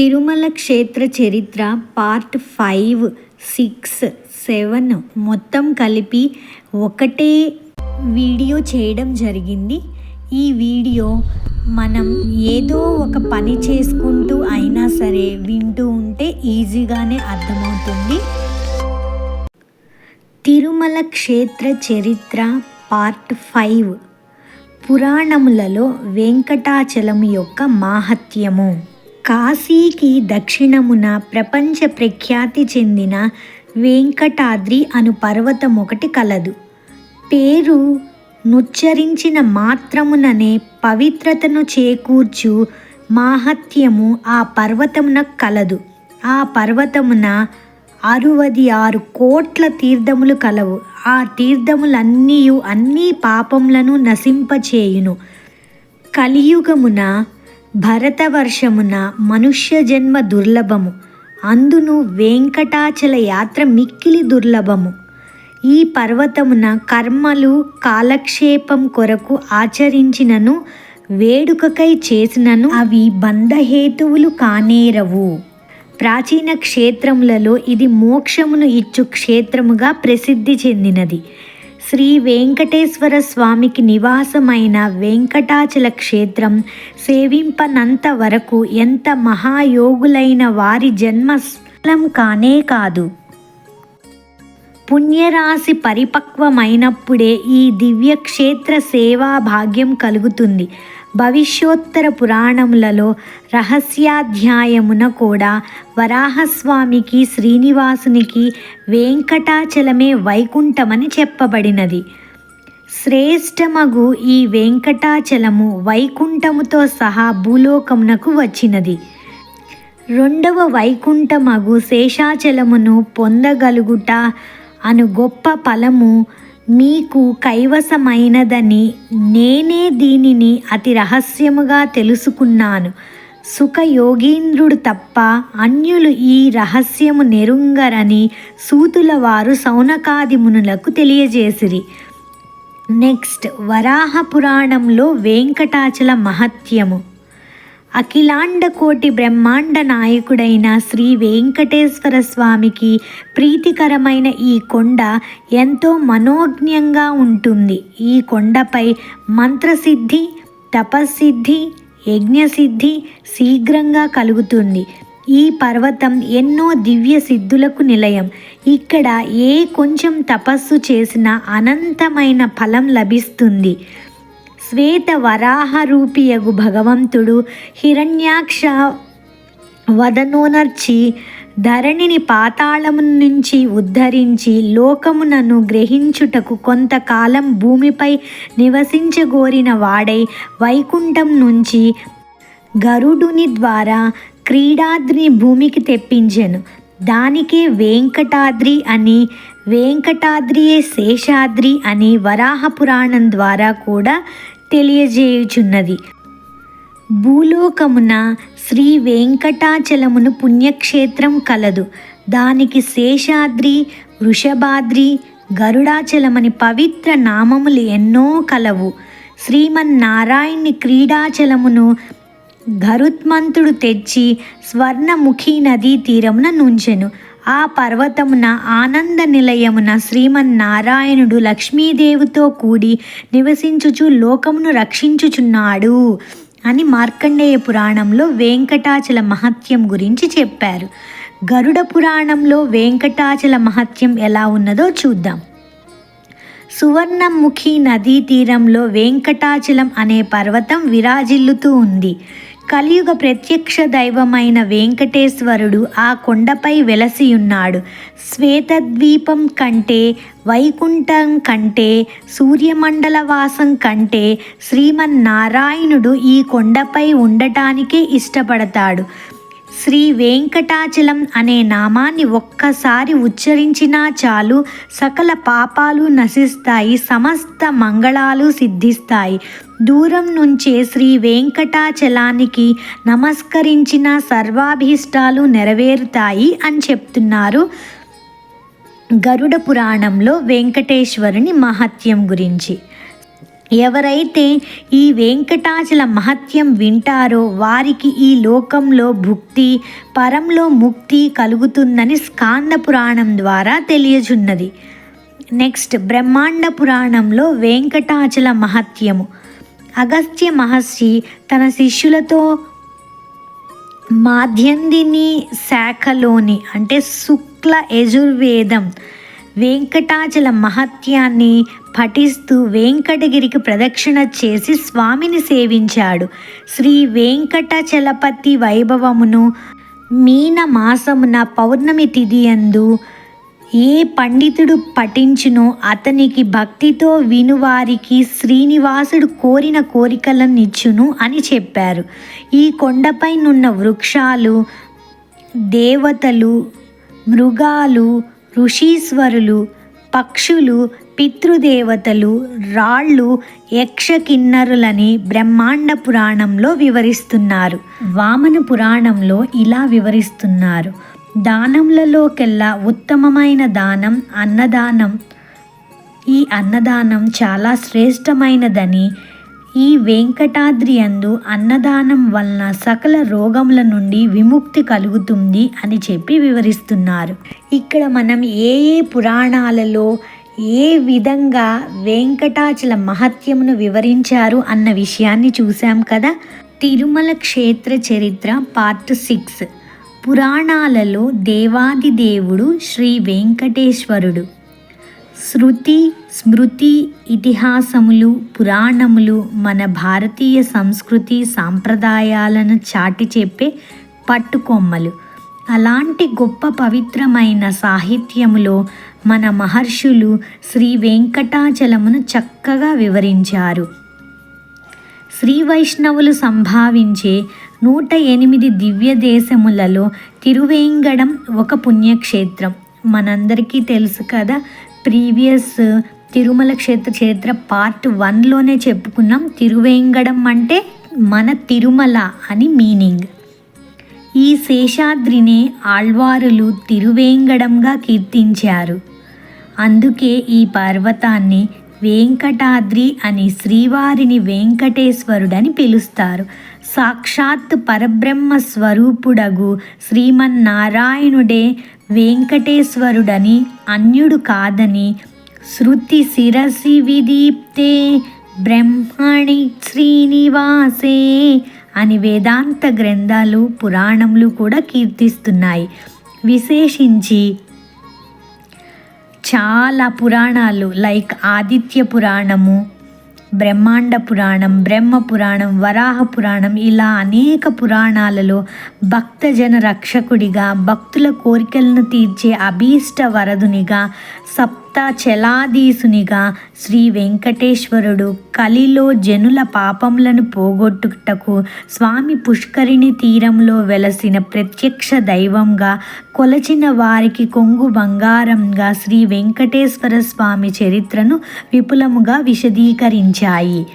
తిరుమల క్షేత్ర చరిత్ర part five six seven మొత్తం కలిపి ఒకటే వీడియో చేయడం జరిగింది. ఈ వీడియో మనం ఏదో ఒక పని చేసుకుంటూ అయినా సరే వింటూ ఉంటే ఈజీగానే అర్థమవుతుంది. తిరుమల క్షేత్ర చరిత్ర పార్ట్ ఫైవ్ పురాణములలో వెంకటాచలం యొక్క మాహత్యము. కాశీకి దక్షిణమున ప్రపంచ ప్రఖ్యాతి చెందిన వెంకటాద్రి అను పర్వతం ఒకటి కలదు. పేరు నుచ్చరించిన మాత్రముననే పవిత్రతను చేకూర్చు మాహత్యము ఆ పర్వతమున కలదు. ఆ పర్వతమున అరువది ఆరు కోట్ల తీర్థములు కలవు. ఆ తీర్థములన్నీ అన్ని పాపములను నశింపచేయును. కలియుగమున భరతవర్షమున మనుష్య జన్మ దుర్లభము. అందును వెంకటాచల యాత్ర మిక్కిలి దుర్లభము. ఈ పర్వతమున కర్మలు కాలక్షేపం కొరకు ఆచరించినను వేడుకకై చేసినను అవి బంధహేతువులు కానేరవు. ప్రాచీన క్షేత్రములలో ఇది మోక్షమును ఇచ్చు క్షేత్రముగా ప్రసిద్ధి చెందినది. శ్రీ వెంకటేశ్వర స్వామికి నివాసమైన వెంకటాచల క్షేత్రం సేవింపనంత వరకు ఎంత మహాయోగులైన వారి జన్మ స్థలం కానే కాదు. పుణ్యరాశి పరిపక్వమైనప్పుడే ఈ దివ్యక్షేత్ర సేవా భాగ్యం కలుగుతుంది. భవిష్యోత్తర పురాణములలో రహస్యాధ్యాయమున కూడా వరాహస్వామికి శ్రీనివాసునికి వెంకటాచలమే వైకుంఠమని చెప్పబడినది. శ్రేష్టమగు ఈ వెంకటాచలము వైకుంఠముతో సహా భూలోకమునకు వచ్చినది. రెండవ వైకుంఠమగు శేషాచలమును పొందగలుగుట అను గొప్ప ఫలము మీకు కైవసమైనదని నేనే దీనిని అతి రహస్యముగా తెలుసుకున్నాను. సుఖయోగీంద్రుడు తప్ప అన్యులు ఈ రహస్యము నెరుంగరని సూతుల వారు సౌనకాది మునులకు తెలియజేసిరి. నెక్స్ట్ వరాహ పురాణంలో వెంకటాచల మహత్యము. అఖిలాండ కోటి బ్రహ్మాండ నాయకుడైన శ్రీ వెంకటేశ్వర స్వామికి ప్రీతికరమైన ఈ కొండ ఎంతో మనోజ్ఞంగా ఉంటుంది. ఈ కొండపై మంత్రసిద్ధి తపస్సిద్ధి యజ్ఞసిద్ధి శీఘ్రంగా కలుగుతుంది. ఈ పర్వతం ఎన్నో దివ్య సిద్ధులకు నిలయం. ఇక్కడ ఏ కొంచెం తపస్సు చేసినా అనంతమైన ఫలం లభిస్తుంది. శ్వేత వరాహరూపియగు భగవంతుడు హిరణ్యాక్ష వదనోనర్చి ధరణిని పాతాళము నుంచి ఉద్ధరించి లోకమునను గ్రహించుటకు కొంతకాలం భూమిపై నివసించగోరిన వాడై వైకుంఠం నుంచి గరుడుని ద్వారా క్రీడాద్రిని భూమికి తెప్పించెను. దానికే వెంకటాద్రి అని వెంకటాద్రియే శేషాద్రి అని వరాహ పురాణం ద్వారా కూడా తెలియజేయుచున్నది. భూలోకమున శ్రీ వెంకటాచలమును పుణ్యక్షేత్రం కలదు. దానికి శేషాద్రి వృషభాద్రి గరుడాచలమని పవిత్ర నామములు ఎన్నో కలవు. శ్రీమన్నారాయణి క్రీడాచలమును గరుత్మంతుడు తెచ్చి స్వర్ణముఖి నదీ తీరమున నుంచెను. ఆ పర్వతమున ఆనంద నిలయమున శ్రీమన్నారాయణుడు లక్ష్మీదేవితో కూడి నివసించుచు లోకమును రక్షించుచున్నాడు అని మార్కండేయ పురాణంలో వెంకటాచల మహత్యం గురించి చెప్పారు. గరుడ పురాణంలో వెంకటాచల మహత్యం ఎలా ఉన్నదో చూద్దాం. సువర్ణముఖి నదీ తీరంలో వెంకటాచలం అనే పర్వతం విరాజిల్లుతూ ఉంది. కలియుగ ప్రత్యక్ష దైవమైన వెంకటేశ్వరుడు ఆ కొండపై వెలసియున్నాడు. శ్వేతద్వీపం కంటే వైకుంఠం కంటే సూర్యమండల వాసం కంటే శ్రీమన్నారాయణుడు ఈ కొండపై ఉండటానికే ఇష్టపడతాడు. శ్రీ వెంకటాచలం అనే నామాన్ని ఒక్కసారి ఉచ్చరించినా చాలు సకల పాపాలు నశిస్తాయి సమస్త మంగళాలు సిద్ధిస్తాయి. దూరం నుంచే శ్రీ వెంకటాచలానికి నమస్కరించిన సర్వాభీష్టాలు నెరవేరుతాయి అని చెప్తున్నారు. గరుడ పురాణంలో వెంకటేశ్వరుని మహత్యం గురించి. ఎవరైతే ఈ వెంకటాచల మహత్యం వింటారో వారికి ఈ లోకంలో భుక్తి పరంలో ముక్తి కలుగుతుందని స్కాంద పురాణం ద్వారా తెలియచున్నది నెక్స్ట్ బ్రహ్మాండ పురాణంలో వెంకటాచల మహత్యము. అగస్త్య మహర్షి తన శిష్యులతో మాధ్యందిని శాఖలోని అంటే శుక్ల యజుర్వేదం వెంకటాచల మహత్యాన్ని పఠిస్తూ వెంకటగిరికి ప్రదక్షిణ చేసి స్వామిని సేవించాడు. శ్రీ వెంకటచలపతి వైభవమును మీన మాసమున పౌర్ణమి తిథియందు ఏ పండితుడు పఠించునో అతనికి భక్తితో వినువారికి శ్రీనివాసుడు కోరిన కోరికలను ఇచ్చును అని చెప్పారు. ఈ కొండపైనున్న వృక్షాలు దేవతలు మృగాలు ఋషీశ్వరులు పక్షులు పితృదేవతలు రాళ్ళు యక్షకిన్నరులని బ్రహ్మాండ పురాణంలో వివరిస్తున్నారు. వామన పురాణంలో ఇలా వివరిస్తున్నారు. దానంలలోకెల్లా ఉత్తమమైన దానం అన్నదానం. ఈ అన్నదానం చాలా శ్రేష్టమైనదని ఈ వెంకటాద్రి అందు అన్నదానం వలన సకల రోగముల నుండి విముక్తి కలుగుతుంది అని చెప్పి వివరిస్తున్నారు. ఇక్కడ మనం ఏ ఏ పురాణాలలో ఏ విధంగా వెంకటాచల మహత్యమును వివరించారు అన్న విషయాన్ని చూశాం కదా? తిరుమల క్షేత్ర చరిత్ర పార్ట్ సిక్స్. పురాణాలలో దేవాది దేవుడు శ్రీ వెంకటేశ్వరుడు. శృతి స్మృతి ఇతిహాసములు పురాణములు మన భారతీయ సంస్కృతి సాంప్రదాయాలను చాటి చెప్పే పట్టుకొమ్మలు. అలాంటి గొప్ప పవిత్రమైన సాహిత్యములో మన మహర్షులు శ్రీ వెంకటాచలమును చక్కగా వివరించారు. శ్రీ వైష్ణవులు సంభావించే నూట ఎనిమిది దివ్య దేశములలో తిరువేంగడం ఒక పుణ్యక్షేత్రం. మనందరికీ తెలుసు కదా ప్రీవియస్ తిరుమల క్షేత్ర చరిత్ర పార్ట్ వన్లోనే చెప్పుకున్నాం. తిరువేంగడం అంటే మన తిరుమల అని మీనింగ్. ఈ శేషాద్రినే ఆళ్వారులు తిరువేంగడంగా కీర్తించారు. అందుకే ఈ పర్వతాన్ని వెంకటాద్రి అని శ్రీవారిని వెంకటేశ్వరుడని పిలుస్తారు. సాక్షాత్ పరబ్రహ్మ స్వరూపుడగు శ్రీమన్నారాయణుడే వెంకటేశ్వరుడని అన్యుడు కాదని శృతి శిరసి విదీప్తే బ్రహ్మణి శ్రీనివాసే అని వేదాంత గ్రంథాలు పురాణములు కూడా కీర్తిస్తున్నాయి. విశేషించి చాలా పురాణాలు లైక్ ఆదిత్య పురాణము బ్రహ్మాండ పురాణం బ్రహ్మ పురాణం వరాహ పురాణం ఇలా అనేక పురాణాలలో భక్తజన రక్షకుడిగా భక్తుల కోరికలను తీర్చే అభీష్ట వరదునిగా సప్త చలాదీసునిగా శ్రీ వెంకటేశ్వరుడు కలిలో జనుల పాపములను పోగొట్టుటకు స్వామి పుష్కరిణి తీరంలో వెలసిన ప్రత్యక్ష దైవంగా కొలచిన వారికి కొంగు బంగారంగా శ్రీ వెంకటేశ్వర స్వామి చరిత్రను విపులముగా విశదీకరించాయి.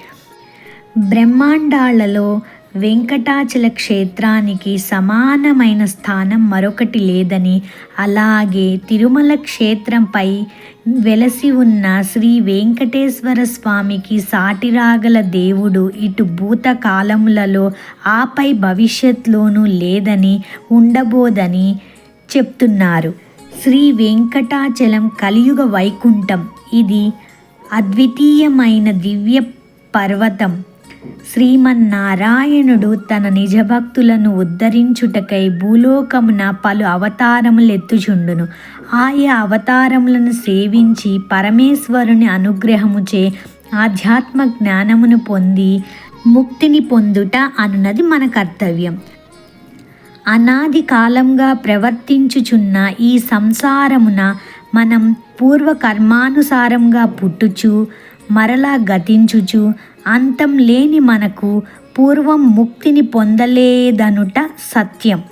బ్రహ్మాండాలలో వెంకటాచల క్షేత్రానికి సమానమైన స్థానం మరొకటి లేదని అలాగే తిరుమల క్షేత్రంపై వెలసి ఉన్న శ్రీ వెంకటేశ్వర స్వామికి సాటిరాగల దేవుడు ఇటు భూతకాలములలో ఆపై భవిష్యత్తులోనూ లేదని ఉండబోదని చెప్తున్నారు. శ్రీ వెంకటాచలం కలియుగ వైకుంఠం. ఇది అద్వితీయమైన దివ్య పర్వతం. శ్రీమన్నారాయణుడు తన నిజభక్తులను ఉద్ధరించుటకై భూలోకమున పలు అవతారములెత్తుచుండును ఆయా అవతారములను సేవించి పరమేశ్వరుని అనుగ్రహముచే ఆధ్యాత్మ జ్ఞానమును పొంది ముక్తిని పొందుట అనున్నది మన కర్తవ్యం. అనాది కాలంగా ప్రవర్తించుచున్న ఈ సంసారమున మనం పూర్వ కర్మానుసారంగా పుట్టుచు మరలా గతించుచు అంతం లేని మనకు పూర్వం ముక్తిని పొందలేదనుట సత్యం.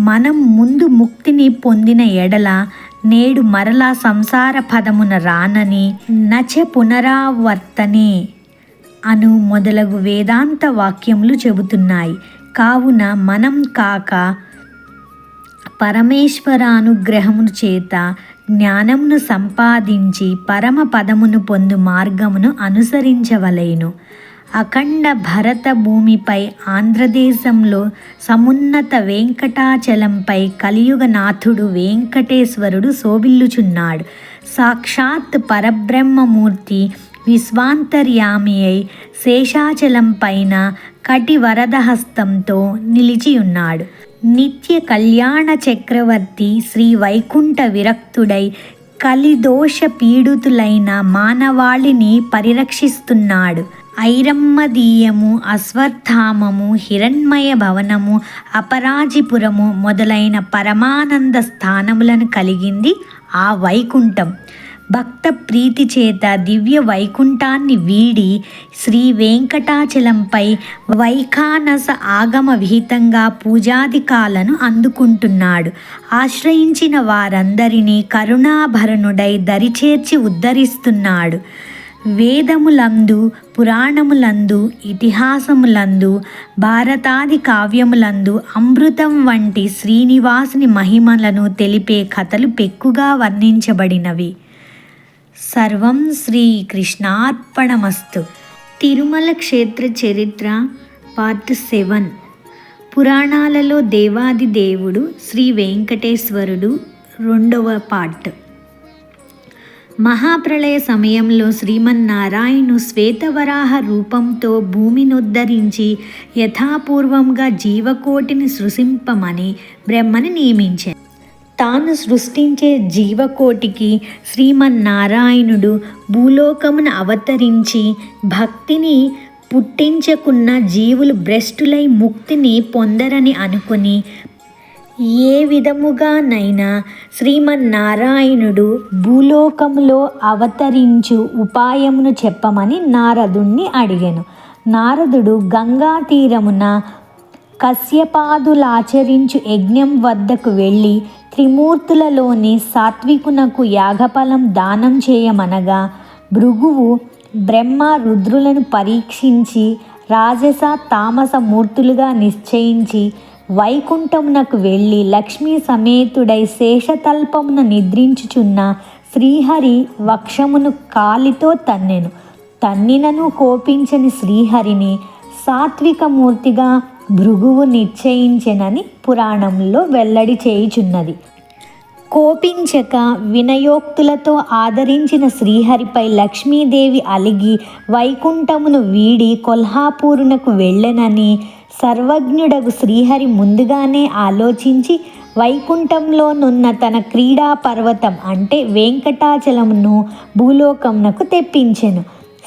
మనం ముందు ముక్తిని పొందిన ఎడల నేడు మరలా సంసార పదమున రానని నచ పునరావర్తనే అను మొదలగు వేదాంత వాక్యములు చెబుతున్నాయి. కావున మనం కాక పరమేశ్వర అనుగ్రహమును చేత జ్ఞానమును సంపాదించి పరమ పదమును పొందు మార్గమును అనుసరించవలేను. అఖండ భరత భూమిపై ఆంధ్రదేశంలో సమున్నత వెంకటాచలంపై కలియుగనాథుడు వెంకటేశ్వరుడు శోభిల్లుచున్నాడు. సాక్షాత్ పరబ్రహ్మమూర్తి విశ్వాంతర్యామి అయి శేషాచలం పైన కటి వరదహస్తంతో నిలిచి ఉన్నాడు నిత్య కళ్యాణ చక్రవర్తి శ్రీ వైకుంఠ విరక్తుడై కలిదోష పీడితులైన మానవాళిని పరిరక్షిస్తున్నాడు. ఐరమ్మదీయము అశ్వత్థామము హిరణ్మయ భవనము అపరాజిపురము మొదలైన పరమానంద స్థానములను కలిగింది ఆ వైకుంఠం. భక్త ప్రీతి చేత దివ్య వైకుంఠాన్ని వీడి శ్రీ వెంకటాచలంపై వైఖానస ఆగమ విహితంగా పూజాధికాలను అందుకుంటున్నాడు. ఆశ్రయించిన వారందరినీ కరుణాభరణుడై దరిచేర్చి ఉద్ధరిస్తున్నాడు. వేదములందు పురాణములందు ఇతిహాసములందు భారతాది కావ్యములందు అమృతం వంటి శ్రీనివాసుని మహిమలను తెలిపే కథలు పెక్కుగా వర్ణించబడినవి. సర్వం శ్రీ కృష్ణార్పణమస్తు తిరుమల క్షేత్ర చరిత్ర పార్ట్ సెవెన్. పురాణాలలో దేవాది దేవుడు శ్రీ వెంకటేశ్వరుడు రెండవ పార్ట్. మహాప్రళయ సమయంలో శ్రీమన్నారాయణు శ్వేతవరాహ రూపంతో భూమినుద్ధరించి యథాపూర్వంగా జీవకోటిని సృశింపమని బ్రహ్మని నియమించారు. తాను సృష్టించే జీవకోటికి శ్రీమన్నారాయణుడు భూలోకమున అవతరించి భక్తిని పుట్టించకున్న జీవులు భ్రష్టులై ముక్తిని పొందరని అనుకుని ఏ విధముగానైనా శ్రీమన్నారాయణుడు భూలోకములో అవతరించు ఉపాయమును చెప్పమని నారదుణ్ణి అడిగాను. నారదుడు గంగా తీరమున కశ్యపాదులాచరించు యజ్ఞం వద్దకు వెళ్ళి త్రిమూర్తులలోని సాత్వికునకు యాగఫలం దానం చేయమనగా భృగువు బ్రహ్మ రుద్రులను పరీక్షించి రాజస తామస మూర్తులుగా నిశ్చయించి వైకుంఠమునకు వెళ్ళి లక్ష్మీ సమేతుడై శేషతల్పమున నిద్రించుచున్న శ్రీహరి వక్షమును కాలితో తన్నెను. తన్నినను కోపించని శ్రీహరిని సాత్విక మూర్తిగా భృగువు నిశ్చయించెనని పురాణంలో వెల్లడి చేయుచున్నది. కోపించక వినయోక్తులతో ఆదరించిన శ్రీహరిపై లక్ష్మీదేవి అలిగి వైకుంఠమును వీడి కొల్హాపూరునకు వెళ్ళెనని సర్వజ్ఞుడగు శ్రీహరి ముందుగానే ఆలోచించి వైకుంఠంలోనున్న తన క్రీడా పర్వతం అంటే వెంకటాచలమును భూలోకమునకు తెప్పించెను.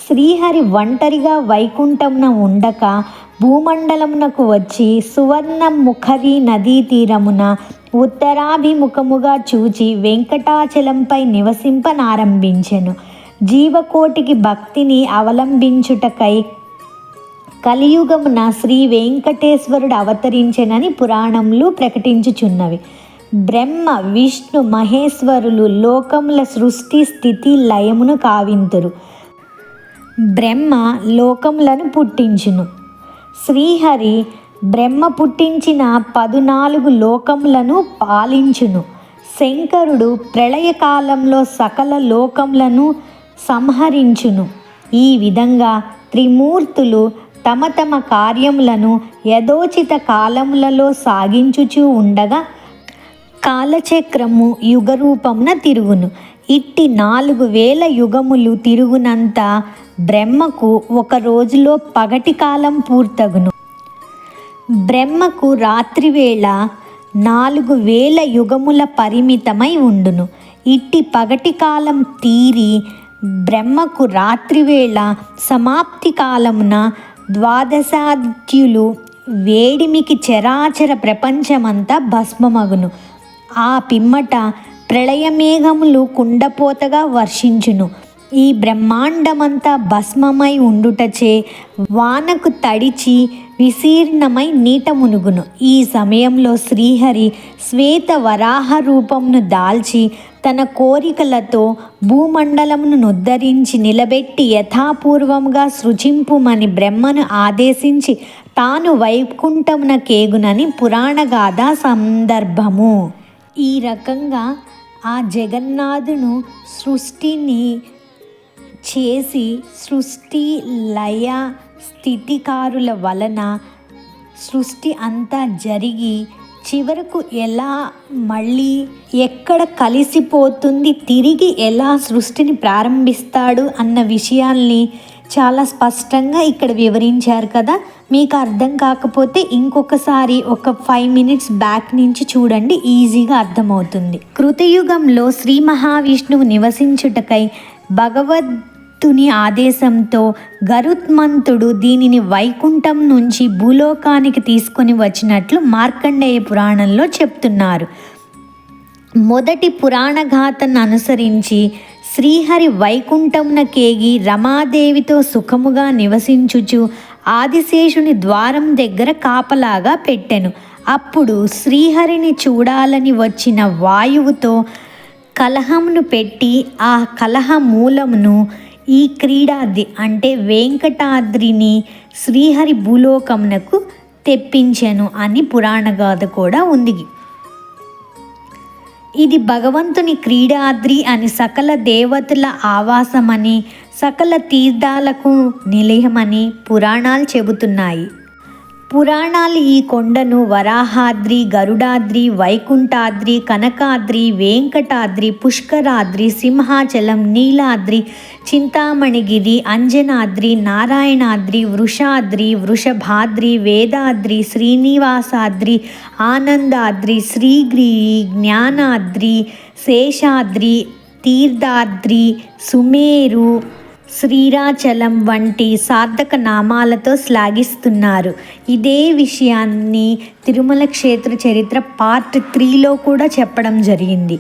శ్రీహరి ఒంటరిగా వైకుంఠమున ఉండక భూమండలమునకు వచ్చి సువర్ణ ముఖరి నదీ తీరమున ఉత్తరాభిముఖముగా చూచి వెంకటాచలంపై నివసింపనారంభించెను. జీవకోటికి భక్తిని అవలంబించుటకై కలియుగమున శ్రీ వెంకటేశ్వరుడు అవతరించెనని పురాణములు ప్రకటించుచున్నవి. బ్రహ్మ విష్ణు మహేశ్వరులు లోకముల సృష్టి స్థితి లయమును కావింతురు. బ్రహ్మ లోకములను పుట్టించును. శ్రీహరి బ్రహ్మ పుట్టించిన పదునాలుగు లోకములను పాలించును. శంకరుడు ప్రళయకాలంలో సకల లోకములను సంహరించును. ఈ విధంగా త్రిమూర్తులు తమ తమ కార్యములను యథోచిత కాలములలో సాగించుచూ ఉండగా కాలచక్రము యుగరూపమున తిరుగును. ఇట్టి నాలుగు వేల యుగములు తిరుగునంత బ్రహ్మకు ఒక రోజులో పగటి కాలం పూర్తగును. బ్రహ్మకు రాత్రివేళ నాలుగు వేల యుగముల పరిమితమై ఉండును. ఇట్టి పగటి కాలం తీరి బ్రహ్మకు రాత్రివేళ సమాప్తి కాలమున ద్వాదశాద్యులు వేడిమికి చరాచర ప్రపంచమంతా భస్మమగును. ఆ పిమ్మట ప్రళయమేఘములు కుండపోతగా వర్షించును. ఈ బ్రహ్మాండమంతా భస్మమై ఉండుటచే వానకు తడిచి విశీర్ణమై నీట మునుగును ఈ సమయంలో శ్రీహరి శ్వేత వరాహ రూపంను దాల్చి తన కోరికలతో భూమండలమును నుద్ధరించి నిలబెట్టి యథాపూర్వంగా సృజింపుమని బ్రహ్మను ఆదేశించి తాను వైకుంఠమున కేగునని పురాణగాథ సందర్భము. ఈ రకంగా ఆ జగన్నాథును సృష్టిని చేసి సృష్టి లయ స్థితికారుల వలన సృష్టి అంతా జరిగి చివరకు ఎలా మళ్ళీ ఎక్కడ కలిసిపోతుంది తిరిగి ఎలా సృష్టిని ప్రారంభిస్తాడు అన్న విషయాల్ని చాలా స్పష్టంగా ఇక్కడ వివరించారు కదా. మీకు అర్థం కాకపోతే ఇంకొకసారి ఒక ఫైవ్ మినిట్స్ బ్యాక్ నుంచి చూడండి ఈజీగా అర్థమవుతుంది. కృతయుగంలో శ్రీ మహావిష్ణువు నివసించుటకై భగవద్తుని ఆదేశంతో గరుత్మంతుడు దీనిని వైకుంఠం నుంచి భూలోకానికి తీసుకొని వచ్చినట్లు మార్కండేయ పురాణంలో చెప్తున్నారు. మొదటి పురాణ గాథను అనుసరించి శ్రీహరి వైకుంఠమున కేగి రమాదేవితో సుఖముగా నివసించుచు ఆదిశేషుని ద్వారం దగ్గర కాపలాగా పెట్టెను. అప్పుడు శ్రీహరిని చూడాలని వచ్చిన వాయువుతో కలహమును పెట్టి ఆ కలహ మూలమును ఈ క్రీడాది అంటే వెంకటాద్రిని శ్రీహరి భూలోకమునకు తెప్పించెను అని పురాణగాథ కూడా ఉంది. ఇది భగవంతుని క్రీడాద్రి అని సకల దేవతల ఆవాసమని సకల తీర్థాలకు నిలయమని పురాణాలు చెబుతున్నాయి. పురాణాలు ఈ కొండను వరాహాద్రి గరుడాద్రి వైకుంఠాద్రి కనకాద్రి వెంకటాద్రి పుష్కరాద్రి సింహాచలం నీలాద్రి చింతామణిగిరి అంజనాద్రి నారాయణాద్రి వృషాద్రి వృషభాద్రి వేదాద్రి శ్రీనివాసాద్రి ఆనందాద్రి శ్రీగిరి జ్ఞానాద్రి శేషాద్రి తీర్థాద్రి సుమేరు శ్రీరాచలం వంటి సార్థక నామాలతో శ్లాఘిస్తున్నారు. ఇదే విషయాన్ని తిరుమల క్షేత్ర చరిత్ర పార్ట్ త్రీలో కూడా చెప్పడం జరిగింది.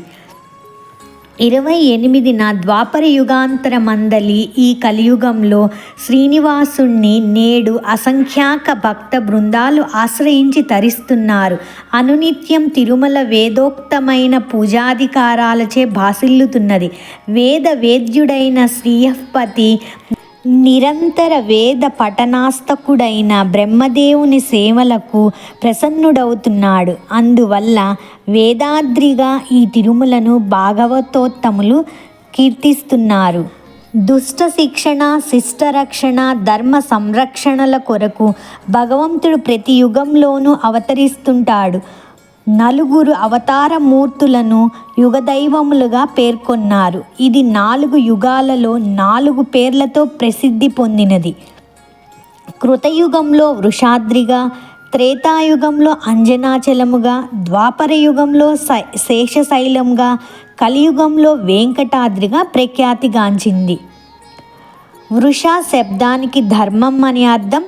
ఇరవై ఎనిమిదిన ద్వాపర యుగాంతర మందలి ఈ కలియుగంలో శ్రీనివాసుణ్ణి నేడు అసంఖ్యాక భక్త బృందాలు ఆశ్రయించి తరిస్తున్నారు. అనునిత్యం తిరుమల వేదోక్తమైన పూజాధికారాలచే భాసిల్లుతున్నది. వేద వేద్యుడైన శ్రీయపతి నిరంతర వేద పఠనాస్తకుడైన బ్రహ్మదేవుని సేవలకు ప్రసన్నుడవుతున్నాడు. అందువల్ల వేదాద్రిగా ఈ తిరుమలను భాగవతోత్తములు కీర్తిస్తున్నారు. దుష్ట శిక్షణ శిష్టరక్షణ ధర్మ సంరక్షణల కొరకు భగవంతుడు ప్రతి యుగంలోనూ అవతరిస్తుంటాడు. నలుగురు అవతార మూర్తులను యుగదైవములుగా పేర్కొన్నారు. ఇది నాలుగు యుగాలలో నాలుగు పేర్లతో ప్రసిద్ధి పొందినది. కృతయుగంలో వృషాద్రిగా త్రేతాయుగంలో అంజనాచలముగా ద్వాపర యుగంలో శేషశైలంగా కలియుగంలో వెంకటాద్రిగా ప్రఖ్యాతిగాంచింది. వృష శబ్దానికి ధర్మం అని అర్థం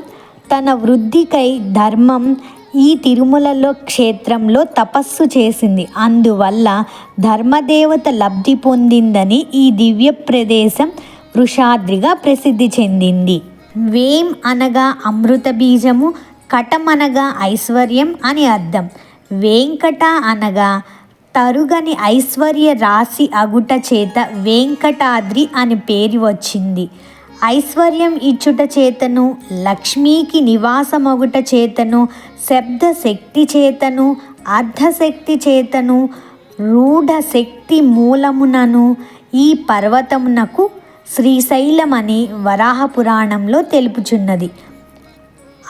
తన వృద్ధికై ధర్మం ఈ తిరుమలలో క్షేత్రంలో తపస్సు చేసింది. అందువల్ల ధర్మదేవత లబ్ధి పొందిందని ఈ దివ్య ప్రదేశం వృషాద్రిగా ప్రసిద్ధి చెందింది. వేం అనగా అమృత బీజము కటం అనగా ఐశ్వర్యం అని అర్థం. వెంకట అనగా తరుగని ఐశ్వర్య రాశి అగుట చేత వెంకటాద్రి అని పేరు వచ్చింది. ఐశ్వర్యం ఇచ్చుట చేతను లక్ష్మీకి నివాసమగుట చేతను శబ్ద శక్తి చేతను అర్ధశక్తి చేతను రూఢ శక్తి మూలమునను ఈ పర్వతమునకు శ్రీశైలమని వరాహ పురాణంలో తెలుపుచున్నది.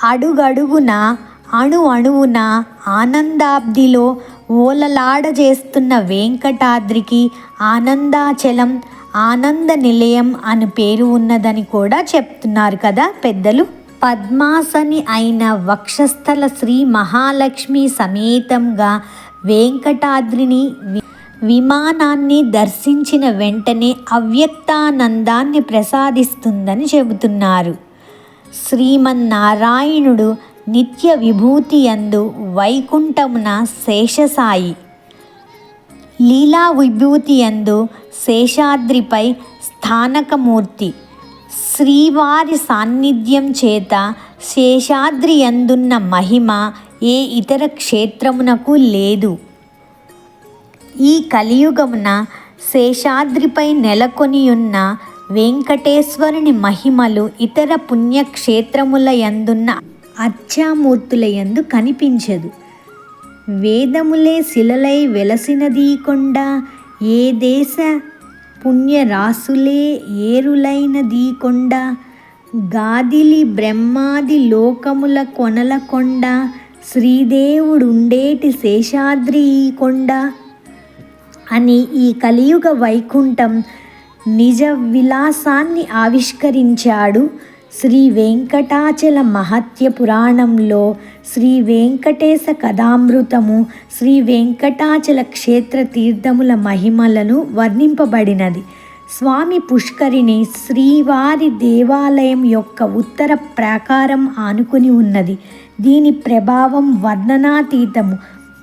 అడుగడుగున అణు అణువున ఆనందాబ్దిలో ఓలలాడజేస్తున్న వెంకటాద్రికి ఆనందాచలం ఆనంద నిలయం అని పేరు ఉన్నదని కూడా చెప్తున్నారు కదా పెద్దలు. పద్మాసని అయిన వక్షస్థల శ్రీ మహాలక్ష్మి సమేతంగా వెంకటాద్రిని విమానాన్ని దర్శించిన వెంటనే అవ్యక్తానందాన్ని ప్రసాదిస్తుందని చెబుతున్నారు. శ్రీమన్నారాయణుడు నిత్య విభూతి యందు వైకుంఠమున శేషసాయి లీలా విభూతి యందు శేషాద్రిపై స్థానకమూర్తి. శ్రీవారి సాన్నిధ్యం చేత శేషాద్రి అందున్న మహిమ ఏ ఇతర క్షేత్రమునకు లేదు. ఈ కలియుగమున శేషాద్రిపై నెలకొనియున్న వెంకటేశ్వరుని మహిమలు ఇతర పుణ్యక్షేత్రముల యందున్న అర్చామూర్తుల యందు కనిపించదు. వేదములే శిలలై వెలసినదీ కొండ ఏ దేశ పుణ్యరాసులే ఏరులైన దీకొండ గాదిలి బ్రహ్మాది లోకముల కొనల కొండ శ్రీదేవుడుండేటి శేషాద్రి ఈ కొండ. అని ఈ కలియుగ వైకుంఠం నిజ విలాసాన్ని ఆవిష్కరించాడు. శ్రీ వెంకటాచల మహత్య పురాణంలో శ్రీ వెంకటేశ కథామృతము శ్రీ వెంకటాచల క్షేత్ర తీర్థముల మహిమలను వర్ణింపబడినది. స్వామి పుష్కరిణి శ్రీవారి దేవాలయం యొక్క ఉత్తర ప్రాకారం ఆనుకుని ఉన్నది. దీని ప్రభావం వర్ణనాతీతము.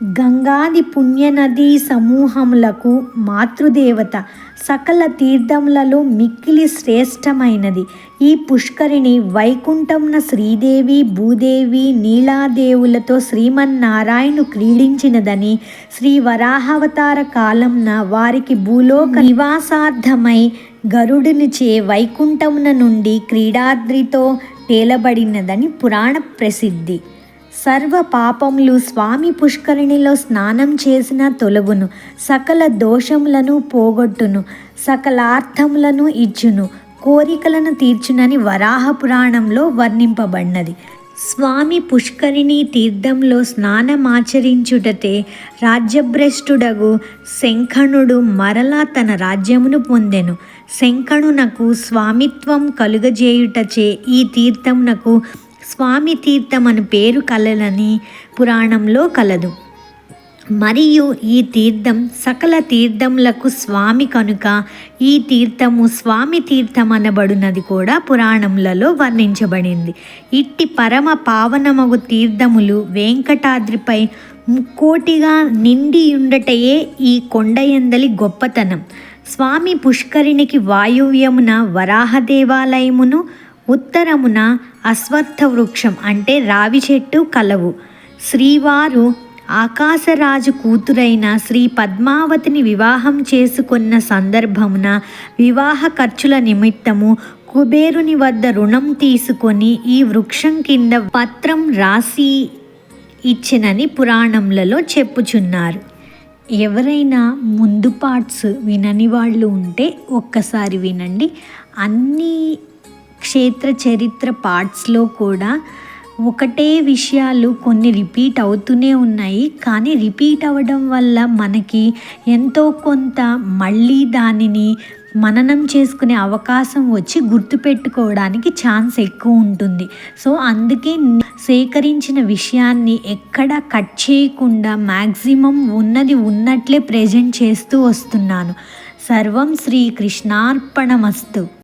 గంగాది పుణ్యనదీ సమూహములకు మాతృదేవత సకల తీర్థములలో మిక్కిలి శ్రేష్టమైనది. ఈ పుష్కరిణి వైకుంఠంన శ్రీదేవి భూదేవి నీలాదేవులతో శ్రీమన్నారాయణు క్రీడించినదని శ్రీ వరాహావతార కాలంన వారికి భూలోక నివాసార్థమై గరుడునిచే వైకుంఠమున నుండి క్రీడాద్రితో తేలబడినదని పురాణ ప్రసిద్ధి. సర్వ పాపములు స్వామి పుష్కరిణిలో స్నానం చేసిన తొలగును సకల దోషములను పోగొట్టును సకలార్థములను ఇచ్చును కోరికలను తీర్చునని వరాహ పురాణంలో వర్ణింపబడినది. స్వామి పుష్కరిణి తీర్థంలో స్నానమాచరించుటతే రాజ్యభ్రష్టుడగు శంఖణుడు మరలా తన రాజ్యమును పొందెను. శంఖణునకు స్వామిత్వం కలుగజేయుటచే ఈ తీర్థమునకు స్వామి తీర్థం అని పేరు కలలని పురాణంలో కలదు. మరియు ఈ తీర్థం సకల తీర్థములకు స్వామి కనుక ఈ తీర్థము స్వామి తీర్థం అనబడినది కూడా పురాణములలో వర్ణించబడింది. ఇట్టి పరమ పావనమగు తీర్థములు వెంకటాద్రిపై ముక్కోటిగా నిండియుండటయే ఈ కొండయందలి గొప్పతనం. స్వామి పుష్కరిణికి వాయువ్యమున వరాహ దేవాలయమును ఉత్తరమున అశ్వత్థ వృక్షం అంటే రావి చెట్టు కలవు. శ్రీవారు ఆకాశరాజు కూతురైన శ్రీ పద్మావతిని వివాహం చేసుకున్న సందర్భమున వివాహ ఖర్చుల నిమిత్తము కుబేరుని వద్ద రుణం తీసుకొని ఈ వృక్షం కింద పత్రం రాసి ఇచ్చినని పురాణములలో చెప్పుచున్నారు. ఎవరైనా ముందు పార్ట్స్ వినని వాళ్ళు ఉంటే ఒక్కసారి వినండి. అన్నీ క్షేత్ర చరిత్ర పార్ట్స్లో కూడా ఒకటే విషయాలు కొన్ని రిపీట్ అవుతూనే ఉన్నాయి. కానీ రిపీట్ అవ్వడం వల్ల మనకి ఎంతో కొంత మళ్ళీ దానిని మననం చేసుకునే అవకాశం వచ్చి గుర్తుపెట్టుకోవడానికి ఛాన్స్ ఎక్కువ ఉంటుంది. సో అందుకే సేకరించిన విషయాన్ని ఎక్కడ కట్ చేయకుండా మ్యాక్సిమం ఉన్నది ఉన్నట్లే ప్రజెంట్ చేస్తూ వస్తున్నాను. సర్వం శ్రీకృష్ణార్పణమస్తు